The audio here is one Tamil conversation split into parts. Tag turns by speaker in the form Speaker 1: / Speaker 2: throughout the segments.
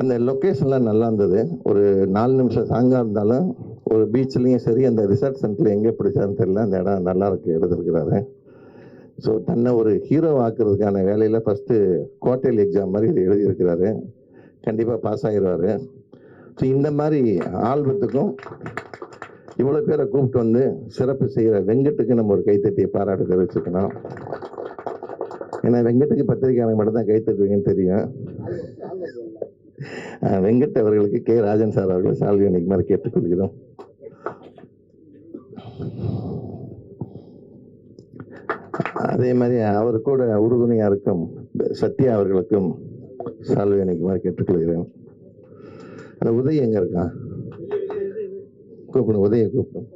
Speaker 1: அந்த லொக்கேஷன்லாம் நல்லா இருந்தது. ஒரு நாலு நிமிஷம் சாங்காக இருந்தாலும் ஒரு பீச்லேயும் சரி அந்த ரிசர்ச் சென்டரில் எங்கே பிடிச்சான்னு தெரியல. அந்த இடம் நல்லா இருக்கு எடுத்துருக்கிறாரு. ஸோ தன்னை ஒரு ஹீரோ ஆக்குறதுக்கான வேலையில் ஃபஸ்ட்டு குவார்டர்லி எக்ஸாம் மாதிரி இது எழுதியிருக்கிறாரு. கண்டிப்பாக பாஸ் ஆகிடுவார் ஸோ இந்த மாதிரி ஆல்பத்துக்கும் இவ்வளோ பேரை கூப்பிட்டு வந்து சிறப்பு செய்கிற வெங்கட்டுக்கு நம்ம ஒரு கைத்தட்டியை பாராட்டு தெரிவிச்சுக்கணும் ஏன்னா வெங்கட்டுக்கு பத்திரிக்கையாளர் மட்டும் தான் கைத்தட்டுவீங்கன்னு தெரியும். வெங்கட் அவர்களுக்கு கே. ராஜன் சார் அவர்களை சால்வி அன்னைக்கு கேட்டுக்கொள்கிறோம். அதே மாதிரி அவர் கூட உறுதுணையாக இருக்கும் சத்யா அவர்களுக்கும் சால்வி அன்னைக்கு கேட்டுக்கொள்கிறேன். அந்த உதய் எங்க இருக்கான் கூப்பிடும் உதய கூப்பிடும்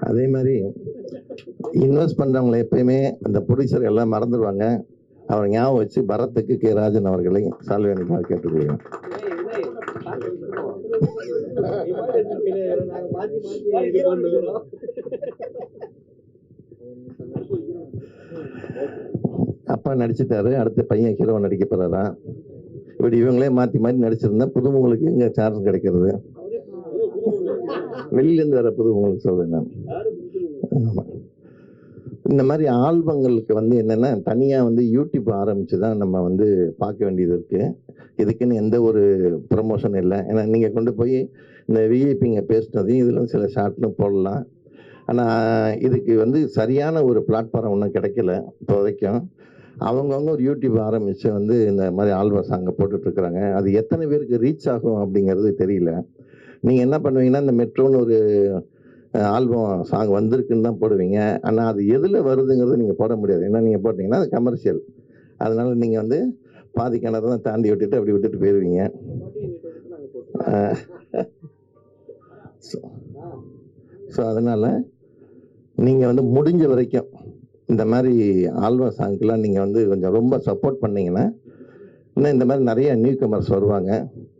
Speaker 1: அதே மாதிரி இன்வெஸ்ட் பண்ணுறவங்களை எப்பயுமே அந்த ப்ரொடியூசர் எல்லாம் மறந்துடுவாங்க. அவர் ஞாபகம் வச்சு பரத்துக்கு கே. ராஜன் அவர்களை சால்வி அன்னைக்கு கேட்டுக்கொள்கிறேன் அப்பா நடிச்சிட்டாரு அடுத்த பையன் ஹீரோ நடிக்க போறாராம் இப்படி இவங்களே மாற்றி மாற்றி நடிச்சிருந்தா புதுமுகளுக்கு இங்கே சான்ஸ் கிடைக்கிறது? வெளியிலேருந்து வர புதுமுகளுக்கு சொல்றேன் நான். ஆமாம் இந்த மாதிரி ஆல்பங்களுக்கு வந்து என்னன்னா தனியாக வந்து யூடியூப் ஆரம்பித்து தான் நம்ம வந்து பார்க்க வேண்டியது இருக்கு. இதுக்குன்னு எந்த ஒரு ப்ரமோஷன் இல்லை. ஏன்னா நீங்கள் கொண்டு போய் இந்த விஐபிங்க பேசினதையும் இதில் சில ஷார்ட்லும் போடலாம். ஆனால் இதுக்கு வந்து சரியான ஒரு பிளாட்ஃபார்ம் ஒன்றும் கிடைக்கல இப்போதைக்கும். அவங்கவுங்க ஒரு யூடியூப் ஆரம்பித்து வந்து இந்த மாதிரி ஆல்பம் சாங்கை போட்டுட்ருக்குறாங்க. அது எத்தனை பேருக்கு ரீச் ஆகும் அப்படிங்கிறது தெரியல. நீங்கள் என்ன பண்ணுவீங்கன்னா இந்த மெட்ரோன்னு ஒரு ஆல்பம் சாங் வந்திருக்குன்னு தான் போடுவீங்க. ஆனால் அது எதில் வருதுங்கிறது நீங்கள் போட முடியாது. ஏன்னா நீங்கள் போட்டிங்கன்னா அது கமர்ஷியல் அதனால் நீங்கள் வந்து பாதி கிணறு தான் தாண்டி விட்டுட்டு அப்படி விட்டுட்டு போயிடுவீங்க ஸோ அதனால் நீங்கள் வந்து முடிஞ்ச வரைக்கும் இந்த மாதிரி ஆல்பம் சாங்க்கெலாம் நீங்கள் வந்து கொஞ்சம் ரொம்ப சப்போர்ட் பண்ணிங்கன்னா இன்னும் இந்த மாதிரி நிறைய நியூ கமர்ஸ் வருவாங்க.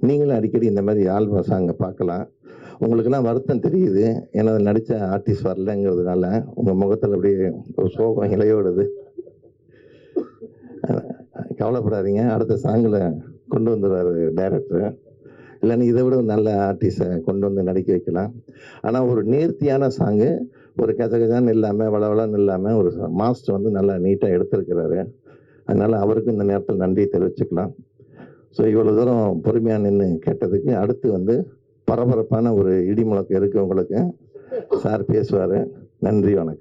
Speaker 1: நீங்களும் அடிக்கடி இந்த மாதிரி ஆல்பம் சாங்கை பார்க்கலாம். உங்களுக்கெல்லாம் வருத்தம் தெரியுது. ஏன்னா நடித்த ஆர்டிஸ்ட் வரலங்கிறதுனால உங்கள் முகத்தில் அப்படியே ஒரு சோகம் இலையோடுது. கவலைப்படாதீங்க. அடுத்த சாங்கில் கொண்டு வந்துடுவார் டைரக்டர் இல்லைன்னா இதை விட நல்ல ஆர்டிஸ்டை கொண்டு வந்து நடிக்க வைக்கலாம். ஆனால் ஒரு நேர்த்தியான சாங்கு ஒரு கஜகஜான்னு இல்லாமல் வளவளன்னு இல்லாமல் ஒரு மாஸ்டர் வந்து நல்லா நீட்டாக எடுத்திருக்கிறாரு. அதனால் அவருக்கும் இந்த நேரத்தில் நன்றி தெரிவிச்சுக்கலாம். ஸோ இவ்வளோ தூரம் பொறுமையாக நின்று கேட்டதுக்கு அடுத்து வந்து பரபரப்பான ஒரு இடி முழக்கம் இருக்கவங்களுக்கு சார் பேசுவார். நன்றி வணக்கம்.